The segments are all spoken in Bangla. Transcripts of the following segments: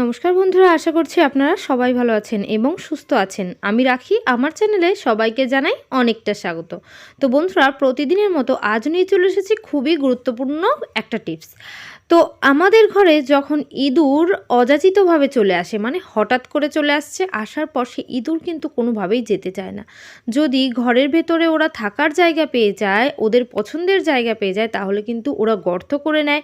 নমস্কার বন্ধুরা, আশা করছি আপনারা সবাই ভালো আছেন এবং সুস্থ আছেন। আমি রাখি, আমার চ্যানেলে সবাইকে জানাই অনেকটা স্বাগত। তো বন্ধুরা, প্রতিদিনের মতো আজ নিয়ে চলে এসেছি খুবই গুরুত্বপূর্ণ একটা টিপস। তো আমাদের ঘরে যখন ইঁদুর অযাচিতভাবে চলে আসে মানে হঠাৎ করে চলে আসছে, আসার পর সে ইঁদুর কিন্তু কোনোভাবেই যেতে চায় না। যদি ঘরের ভেতরে ওরা থাকার জায়গা পেয়ে যায়, ওদের পছন্দের জায়গা পেয়ে যায়, তাহলে কিন্তু ওরা গর্ত করে নেয়।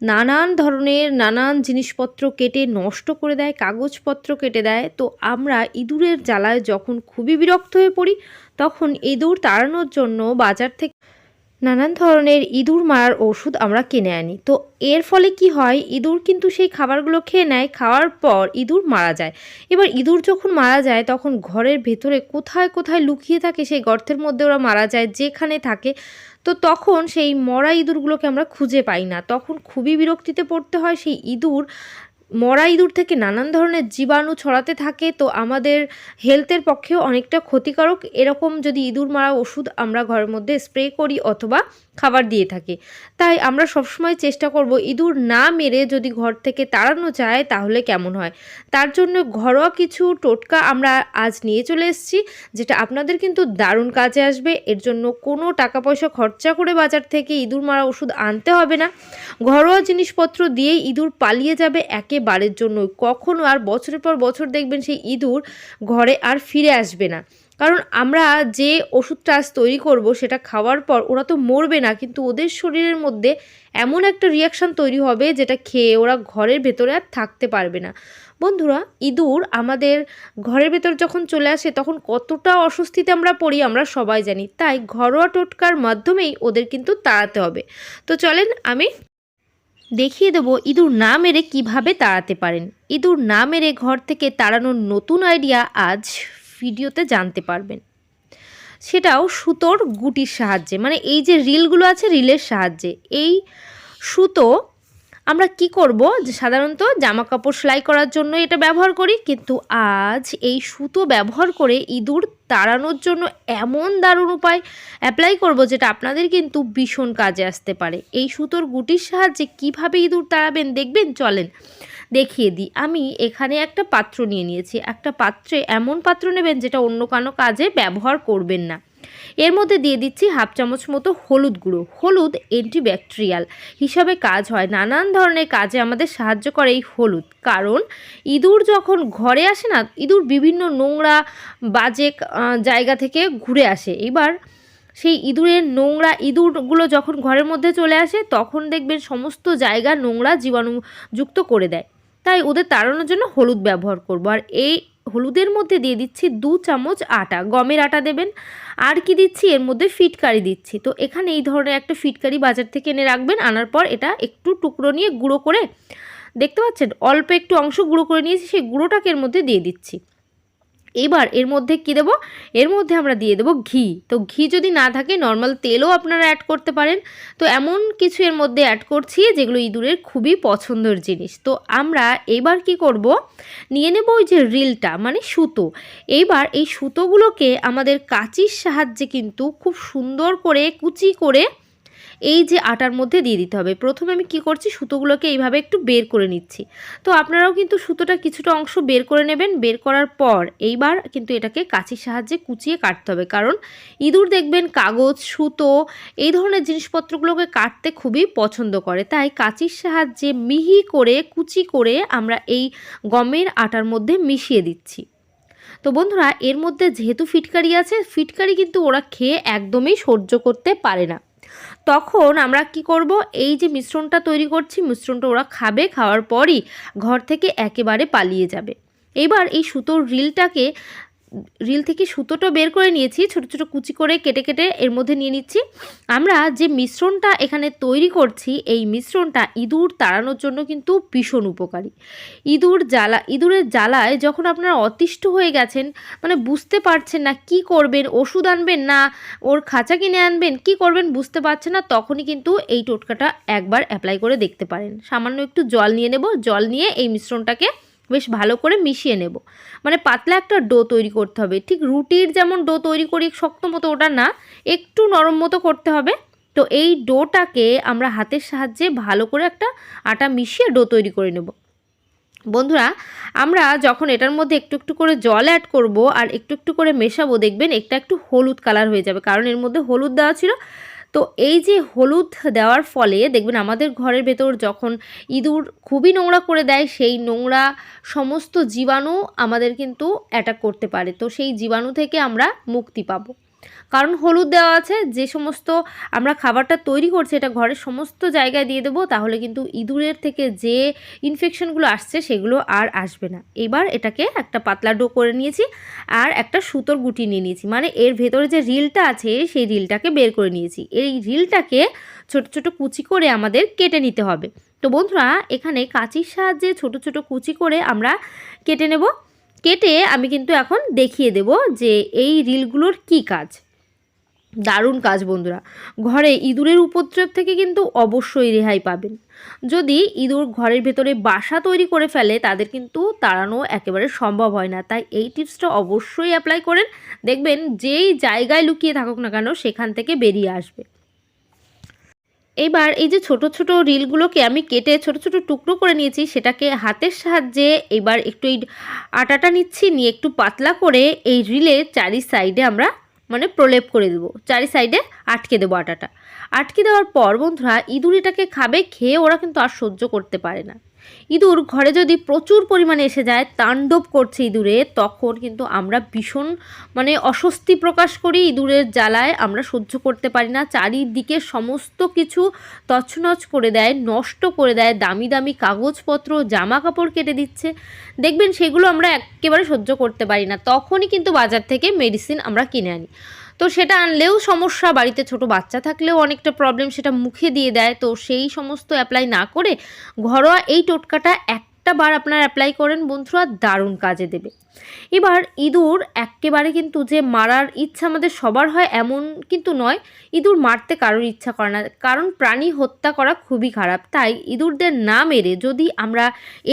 নানান ধরনের নানান জিনিসপত্র কেটে নষ্ট করে দেয়, কাগজপত্র কেটে দেয়। তো আমরা ইঁদুরের জ্বালায় যখন খুবই বিরক্ত হয়ে পড়ি, তখন ইঁদুর তাড়ানোর জন্য বাজার থেকে নানান ধরনের ইঁদুর মারার ওষুধ আমরা কিনে আনি। তো এর ফলে কি হয়? ইঁদুর কিন্তু সেই খাবারগুলো খেয়ে নেয়, খাওয়ার পর ইঁদুর মারা যায়। এবার ইঁদুর যখন মারা যায়, তখন ঘরের ভেতরে কোথায় কোথায় লুকিয়ে থাকে সেই গর্তের মধ্যে ওরা মারা যায়, যেখানে থাকে। তো তখন সেই মরা ইঁদুরগুলোকে আমরা খুঁজে পাই না। তখন খুবই বিরক্তিতে পড়তে হয় সেই ইঁদুর মরা ইঁদুর থেকে নানান ধরনের জীবাণু ছড়াতে থাকে, তো আমাদের হেলথের পক্ষেও অনেকটা ক্ষতিকারক। এরকম যদি ইঁদুর মারা ওষুধ আমরা ঘরের মধ্যে স্প্রে করি অথবা খাবার দিয়ে থাকে। তাই আমরা সবসময় চেষ্টা করব ইঁদুর না মেরে যদি ঘর থেকে তাড়ানো যায় তাহলে কেমন হয়? তার জন্য ঘরোয়া কিছু টোটকা আমরা আজ নিয়ে চলে এসেছি, যেটা আপনাদের কিন্তু দারুণ কাজে আসবে। এর জন্য কোনো টাকা পয়সা খরচা করে বাজার থেকে ইঁদুর মারা ওষুধ আনতে হবে না। ঘরোয়া জিনিসপত্র দিয়েই ইঁদুর পালিয়ে যাবে একেবারের জন্য কখনো আর বছরের পর বছর দেখবেন সেই ইঁদুর ঘরে আর ফিরে আসবে না। কারণ আমরা যে ওষুধটা আজ তৈরি করব সেটা খাওয়ার পর ওরা তো মরবে না, কিন্তু ওদের শরীরের মধ্যে এমন একটা রিয়াকশান তৈরি হবে যেটা খেয়ে ওরা ঘরের ভেতরে আর থাকতে পারবে না। বন্ধুরা, ইঁদুর আমাদের ঘরের ভেতর যখন চলে আসে তখন কতটা অস্বস্তিতে আমরা পড়ি আমরা সবাই জানি, তাই ঘরোয়া টোটকার মাধ্যমেই ওদের কিন্তু তাড়াতে হবে। তো চলেন আমি দেখিয়ে দেবো ইঁদুর না মেরে কীভাবে তাড়াতে পারেন। ইঁদুর না মেরে ঘর থেকে তাড়ানোর নতুন আইডিয়া আজ ভিডিওতে জানতে পারবেন। সেটাও সুতোর গুটির সাহায্যে মানে এই যে রিলগুলো আছে রিলের সাহায্যে, এই সুতো আমরা কি করব? যে সাধারণত জামা কাপড় সেলাই করার জন্য এটা ব্যবহার করি, কিন্তু আজ এই সুতো ব্যবহার করে ইঁদুর তাড়ানোর জন্য এমন দারুণ উপায় অ্যাপ্লাই করব, যেটা আপনাদের কিন্তু ভীষণ কাজে আসতে পারে। এই সুতোর গুটির সাহায্যে কীভাবে ইঁদুর তাড়াবেন দেখবেন? চলেন। দেখিয়ে দিই। আমি এখানে একটা পাত্র নিয়ে নিয়েছি। একটা পাত্রে এমন পাত্র নেবেন যেটা অন্য কোনো কাজে ব্যবহার করবেন না। এর মধ্যে দিয়ে দিচ্ছি হাফ চামচ মতো হলুদ গুঁড়ো। হলুদ অ্যান্টিব্যাকটেরিয়াল হিসাবে কাজ হয়। নানান ধরনের কাজে আমাদের সাহায্য করে এই হলুদ। কারণ ইঁদুর যখন ঘরে আসে না, ইঁদুর বিভিন্ন নোংরা বাজে জায়গা থেকে ঘুরে আসে। এবার সেই ইঁদুরের নোংরা ইঁদুরগুলো যখন ঘরের মধ্যে চলে আসে, তখন দেখবেন সমস্ত জায়গা নোংরা জীবাণুযুক্ত করে দেয়। তাই ওদের তাড়ানোর জন্য হলুদ ব্যবহার করব। আর এই হলুদের মধ্যে দিয়ে দিচ্ছি দু চামচ আটা। গমের আটা দেবেন। আর কি দিচ্ছি? এর মধ্যে ফিটকারি দিচ্ছি। তো এখানে এই ধরনের একটা ফিটকারি বাজার থেকে এনে রাখবেন। আনার পর এটা একটু টুকরো নিয়ে গুঁড়ো করে, দেখতে পাচ্ছেন? অল্প একটু অংশ গুঁড়ো করে নিয়েছি। সেই গুঁড়োটাকে এর মধ্যে দিয়ে দিচ্ছি। এবার এর মধ্যে কি দেবো? এর মধ্যে আমরা দিয়ে দেবো ঘি। তো ঘি যদি না থাকে নর্মাল তেলও আপনারা অ্যাড করতে পারেন। তো এমন কিছু এর মধ্যে অ্যাড করছি যেগুলো ইঁদুরের খুবই পছন্দের জিনিস। তো আমরা এবার কি করব? নিয়ে নেব ওই যে রিলটা মানে সুতো। এইবার এই সুতোগুলোকে আমাদের কাঁচির সাহায্যে কিন্তু খুব সুন্দর করে কুচি করে এই যে আটার মধ্যে দিয়ে দিতে হবে। প্রথমে আমি কি করছি, সুতোগুলোকে এইভাবে একটু বের করে নিচ্ছি। তো আপনারাও কিন্তু সুতোটা কিছুটা অংশ বের করে নেবেন। বের করার পর এইবার কিন্তু এটাকে কাঁচির সাহায্যে কুচিয়ে কাটতে হবে। কারণ ইঁদুর দেখবেন কাগজ, সুতো এই ধরনের জিনিসপত্রগুলোকে কাটতে খুবই পছন্দ করে। তাই কাঁচির সাহায্যে মিহি করে, কুচি করে আমরা এই গমের আটার মধ্যে মিশিয়ে দিচ্ছি। তো বন্ধুরা, এর মধ্যে যেহেতু ফিটকারি আছে, ফিটকারি কিন্তু ওরা খেয়ে একদমই সহ্য করতে পারে না। তখন আমরা কি করব? এই যে মিশ্রণটা তৈরি করছি, মিশ্রণটা ওরা খাবে, খাওয়ার পরই ঘর থেকে একেবারে পালিয়ে যাবে। এবার এই সুতোর রিলটাকে রিল থেকে সুতোটা বের করে নিয়েছি, ছোট ছোট কুচি করে কেটে কেটে এর মধ্যে নিয়ে নিচ্ছি। আমরা যে মিশ্রণটা এখানে তৈরি করছি, এই মিশ্রণটা ইঁদুর তাড়ানোর জন্য কিন্তু ভীষণ উপকারী। ইঁদুর জ্বালা, ইঁদুরের জ্বালায় যখন আপনারা অতিষ্ঠ হয়ে গেছেন মানে বুঝতে পারছেন না কি করবেন, ওষুধ আনবেন না, ওর খাঁচা কিনে আনবেন, কি করবেন বুঝতে পারছেন না, তখনই কিন্তু এই টোটকাটা একবার অ্যাপ্লাই করে দেখতে পারেন। সামান্য একটু জল নিয়ে নেব, জল নিয়ে এই মিশ্রণটাকে বেশ ভালো করে মিশিয়ে নেব। মানে পাতলা একটা ডো তৈরি করতে হবে। ঠিক রুটির যেমন ডো তৈরি করি শক্ত মতো ওটা না, একটু নরম মতো করতে হবে। তো এই ডোটাকে আমরা হাতের সাহায্যে ভালো করে একটা আটা মিশিয়ে ডো তৈরি করে নেব। বন্ধুরা, আমরা যখন এটার মধ্যে একটু একটু করে জল অ্যাড করব আর একটু একটু করে মেশাবো, দেখবেন একটা একটু হলুদ কালার হয়ে যাবে। কারণ এর মধ্যে হলুদ দেওয়া ছিল। তো এই যে হলুদ দেওয়ার ফলে দেখবেন আমাদের ঘরের ভেতর যখন ইঁদুর খুবই নোংরা করে দেয়, সেই নোংরা সমস্ত জীবাণু আমাদের কিন্তু অ্যাটাক করতে পারে। তো সেই জীবাণু থেকে আমরা মুক্তি পাবো। কারণ হলুদ দেওয়া আছে, যে সমস্ত আমরা খাবারটা তৈরি করছি এটা ঘরের সমস্ত জায়গায় দিয়ে দেবো, তাহলে কিন্তু ইঁদুরের থেকে যে ইনফেকশনগুলো আসছে সেগুলো আর আসবে না। এবার এটাকে একটা পাতলা ডো করে নিয়েছি আর একটা সুতোর গুটি নিয়ে নিয়েছি। মানে এর ভেতরে যে রিলটা আছে সেই রিলটাকে বের করে নিয়েছি। এই রিলটাকে ছোট ছোট কুচি করে আমাদের কেটে নিতে হবে। তো বন্ধুরা, এখানে কাঁচির সাহায্যে ছোট ছোট কুচি করে আমরা কেটে নেব। কেটে আমি কিন্তু এখন দেখিয়ে দেব যে এই রিলগুলোর কি কাজ। দারুণ কাজ বন্ধুরা। ঘরে ইঁদুরের উপদ্রব থেকে কিন্তু অবশ্যই রেহাই পাবেন। যদি ইঁদুর ঘরের ভেতরে বাসা তৈরি করে ফেলে, তাদের কিন্তু তাড়ানো একেবারে সম্ভব হয় না। তাই এই টিপসটা অবশ্যই অ্যাপ্লাই করেন। দেখবেন যেই জায়গায় লুকিয়ে থাকুক না কেন, সেখান থেকে বেরিয়ে আসবে। এবার এই যে ছোট ছোট রিলগুলোকে আমি কেটে ছোট ছোট টুকরো করে নিয়েছি, সেটাকে হাতের সাহায্যে এবার একটু এই আটাটা নিচ্ছি, নিয়ে একটু পাতলা করে এই রিলের চারি সাইডে আমরা মানে প্রলেপ করে দেবো। চারি সাইডে আটকে দেবো আটাটা। আটকে দেওয়ার পর বন্ধুরা ইঁদুর এটাকে খাবে, খেয়ে ওরা কিন্তু আর সহ্য করতে পারে না। ইঁদুর ঘরে যদি প্রচুর পরিমাণে এসে যায়, তাণ্ডব করছে ইঁদুরে, তখন কিন্তু আমরা ভীষণ মানে অস্বস্তি প্রকাশ করি ইঁদুরের জ্বালায়। আমরা সহ্য করতে পারি না। চারিদিকে সমস্ত কিছু তছনছ করে দেয়, নষ্ট করে দেয়, দামি দামি কাগজপত্র জামা কাপড় কেটে দিচ্ছে। দেখবেন সেগুলো আমরা একেবারে সহ্য করতে পারি না। তখনই কিন্তু বাজার থেকে মেডিসিন আমরা কিনে আনি। তো সেটা আনলেও সমস্যা, বাড়িতে ছোট বাচ্চা থাকলেও অনেকটা প্রবলেম সেটা মুখে দিয়ে দেয়। তো সেই সমস্ত অ্যাপ্লাই না করে ঘরোয়া এই টোটকাটা একটা বার আপনার অ্যাপ্লাই করেন বন্ধুরা, দারুণ কাজে দেবে। এবার ইঁদুর একেবারে কিন্তু যে মারার ইচ্ছা আমাদের সবার হয় এমন কিন্তু নয়, ইঁদুর মারতে কারোর ইচ্ছা করে না। কারণ প্রাণী হত্যা করা খুবই খারাপ। তাই ইঁদুরদের না মেরে যদি আমরা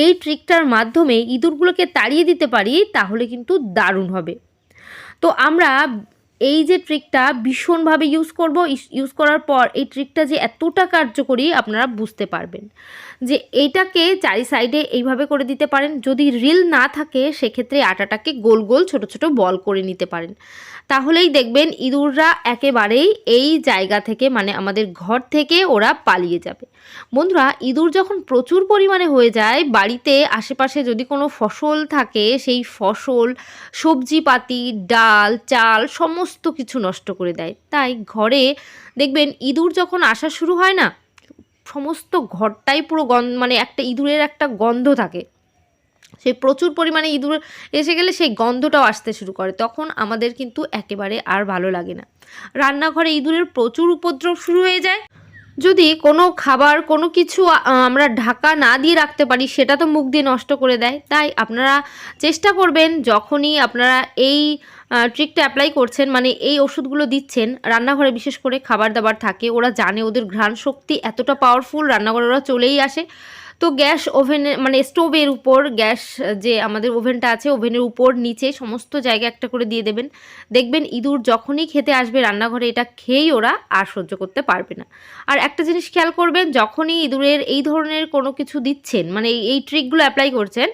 এই ট্রিকটার মাধ্যমে ইঁদুরগুলোকে তাড়িয়ে দিতে পারি, তাহলে কিন্তু দারুণ হবে। তো আমরা এই যে ট্রিকটা ভীষণভাবে ইউজ করব ইউজ করার পর এই ট্রিকটা যে এতটা কার্যকরী আপনারা বুঝতে পারবেন। যে এইটাকে চারি সাইডে এইভাবে করে দিতে পারেন। যদি রিল না থাকে, সেক্ষেত্রে আটাটাকে গোল গোল ছোট ছোট বল করে নিতে পারেন। তাহলেই দেখবেন ইঁদুররা একেবারেই এই জায়গা থেকে মানে আমাদের ঘর থেকে ওরা পালিয়ে যাবে। বন্ধুরা, ইঁদুর যখন প্রচুর পরিমাণে হয়ে যায়, বাড়িতে আশেপাশে যদি কোনো ফসল থাকে, সেই ফসল, সবজিপাতি, ডাল, চাল, সমস্ত কিছু নষ্ট করে দেয়। তাই ঘরে দেখবেন ইঁদুর যখন আসা শুরু হয় না সমস্ত ঘরটাই পুরো গন্ধ মানে একটা ইঁদুরের একটা গন্ধ থাকে। সেই প্রচুর পরিমাণে ইঁদুর এসে গেলে সেই গন্ধটাও আসতে শুরু করে। তখন আমাদের কিন্তু একেবারে আর ভালো লাগে না। রান্নাঘরে ইঁদুরের প্রচুর উপদ্রব শুরু হয়ে যায়। যদি কোনো খাবার, কোনো কিছু আমরা ঢাকা না দিয়ে রাখতে পারি, সেটা তো মুখ দিয়ে নষ্ট করে দেয়। তাই আপনারা চেষ্টা করবেন, যখনই আপনারা এই ট্রিকটা অ্যাপ্লাই করছেন মানে এই ওষুধগুলো দিচ্ছেন, রান্নাঘরে বিশেষ করে খাবার দাবার থাকে, ওরা জানে, ওদের ঘ্রাণ শক্তি এতটা পাওয়ারফুল রান্নাঘরে ওরা চলেই আসে। তো গ্যাস ওভেনে মানে স্টোভের উপর গ্যাস, যে আমাদের ওভেনটা আছে, ওভেনের উপর নিচে সমস্ত জায়গা একটা করে দিয়ে দেবেন। দেখবেন ইঁদুর যখনই খেতে আসবে রান্নাঘরে, এটা খেয়েই ওরা আর সহ্য করতে পারবে না। আর একটা জিনিস খেয়াল করবেন, যখনই ইঁদুরের এই ধরনের কোনো কিছু দিচ্ছেন মানে এই ট্রিকগুলো অ্যাপ্লাই করছেন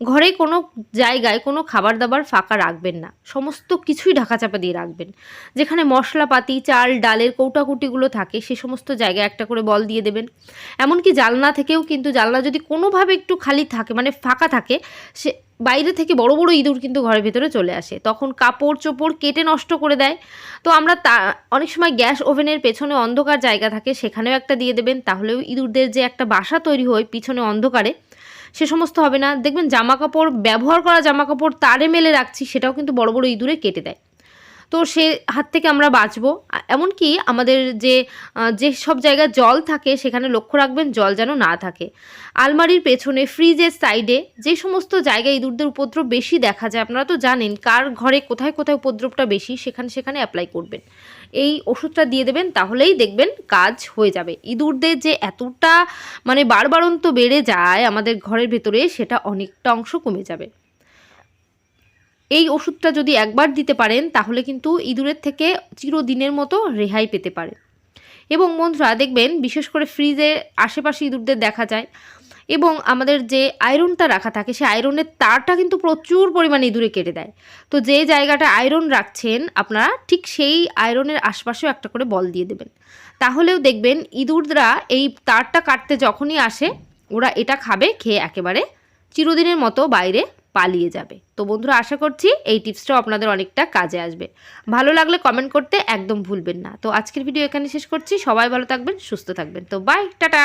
ঘরে কোনো জায়গায় কোনো খাবার দাবার ফাঁকা রাখবেন না। সমস্ত কিছুই ঢাকা চাপা দিয়ে রাখবেন। যেখানে মশলাপাতি, চাল, ডালের কৌটাকুটিগুলো থাকে, সে সমস্ত জায়গায় একটা করে বল দিয়ে দেবেন। এমনকি জালনা থেকেও কিন্তু জালনা যদি কোনোভাবে একটু খালি থাকে মানে ফাঁকা থাকে, সে বাইরে থেকে বড় বড় ইঁদুর কিন্তু ঘরের ভেতরে চলে আসে। তখন কাপড় চোপড় কেটে নষ্ট করে দেয়। তো আমরা তা, অনেক সময় গ্যাস ওভেনের পেছনে অন্ধকার জায়গা থাকে, সেখানেও একটা দিয়ে দেবেন। তাহলেও ইঁদুরদের যে একটা বাসা তৈরি হয় পিছনে অন্ধকারে সে সমস্ত হবে না। দেখবেন জামা কাপড় ব্যবহার করা জামা কাপড় তারে মেলে রাখছি, সেটাও কিন্তু বড় বড় ইঁদুরে কেটে দেয়। তো সে হাত থেকে আমরা বাঁচবো। এমনকি আমাদের যে যে সব জায়গায় জল থাকে সেখানে লক্ষ্য রাখবেন জল যেন না থাকে। আলমারির পেছনে, ফ্রিজের সাইডে যে সমস্ত জায়গায় ইঁদুরদের উপদ্রব বেশি দেখা যায়, আপনারা তো জানেন কার ঘরে কোথায় কোথায় উপদ্রবটা বেশি, সেখানে সেখানে অ্যাপ্লাই করবেন। এই ওষুধটা দিয়ে দেবেন, তাহলেই দেখবেন কাজ হয়ে যাবে। ইঁদুরদের যে এতটা মানে বারবারন্ত বেড়ে যায় আমাদের ঘরের ভেতরে, সেটা অনেকটা অংশ কমে যাবে। এই ওষুধটা যদি একবার দিতে পারেন, তাহলে কিন্তু ইঁদুরের থেকে চিরদিনের মতো রেহাই পেতে পারে। এবং বন্ধুরা, দেখবেন বিশেষ করে ফ্রিজে আশেপাশে ইঁদুরদের দেখা যায় এবং আমাদের যে আয়রনটা রাখা থাকে, সেই আয়রনের তারটা কিন্তু প্রচুর পরিমাণে ইঁদুরে কেটে দেয়। তো যে জায়গাটা আয়রন রাখছেন আপনারা, ঠিক সেই আয়রনের আশপাশেও একটা করে বল দিয়ে দেবেন। তাহলেও দেখবেন ইঁদুররা এই তারটা কাটতে যখনই আসে, ওরা এটা খাবে, খেয়ে একেবারে চিরদিনের মতো বাইরে পালিয়ে যাবে। তো বন্ধুরা, আশা করছি এই টিপসটাও আপনাদের অনেকটা কাজে আসবে। ভালো লাগলে কমেন্ট করতে একদম ভুলবেন না। তো আজকের ভিডিও এখানে শেষ করছি। সবাই ভালো থাকবেন, সুস্থ থাকবেন। তো বাই টাটা!